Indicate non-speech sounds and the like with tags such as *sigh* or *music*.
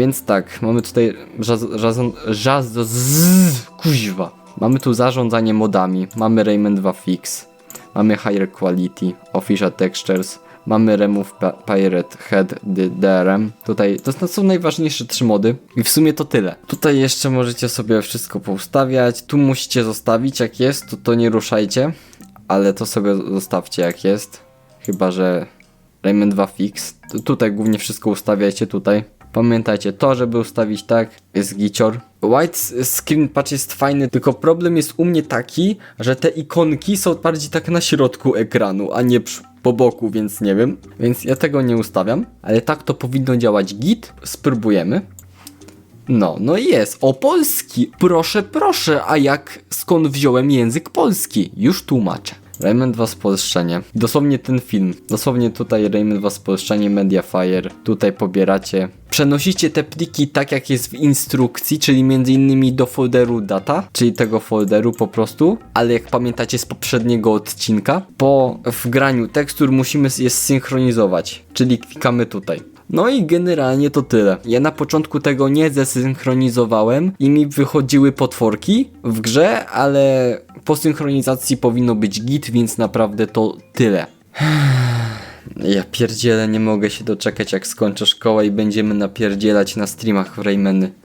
Więc tak, mamy tutaj żaz, żazon, kuźwa. Mamy tu zarządzanie modami, mamy Rayman 2 Fix, mamy Higher Quality, Official Textures, mamy Remove Pirate Head DRM. Tutaj to są najważniejsze trzy mody i w sumie to tyle. Tutaj jeszcze możecie sobie wszystko poustawiać, tu musicie zostawić jak jest, to to nie ruszajcie, ale to sobie zostawcie jak jest. Chyba, że Rayman 2 Fix. Tu- Tutaj głównie wszystko ustawiajcie tutaj. Pamiętajcie, to żeby ustawić tak jest gicior. White screen patch jest fajny, tylko problem jest u mnie taki, że te ikonki są bardziej tak na środku ekranu, a nie po boku, więc nie wiem. Więc ja tego nie ustawiam, ale tak to powinno działać git. Spróbujemy. No, no jest. O polski. Proszę, proszę. A jak skąd wziąłem język polski? Już tłumaczę. Rayman 2 spolszczenie. Dosłownie ten film. Dosłownie tutaj Rayman 2 spolszczenie Mediafire. Tutaj pobieracie. Przenosicie te pliki tak jak jest w instrukcji, czyli między innymi do folderu data, czyli tego folderu po prostu, ale jak pamiętacie z poprzedniego odcinka, po wgraniu tekstur musimy je zsynchronizować, czyli klikamy tutaj. No i generalnie to tyle. Ja na początku tego nie zesynchronizowałem i mi wychodziły potworki w grze, ale po synchronizacji powinno być git, więc naprawdę to tyle. *sighs* Ja pierdzielę, nie mogę się doczekać jak skończę szkołę i będziemy napierdzielać na streamach w Raymany.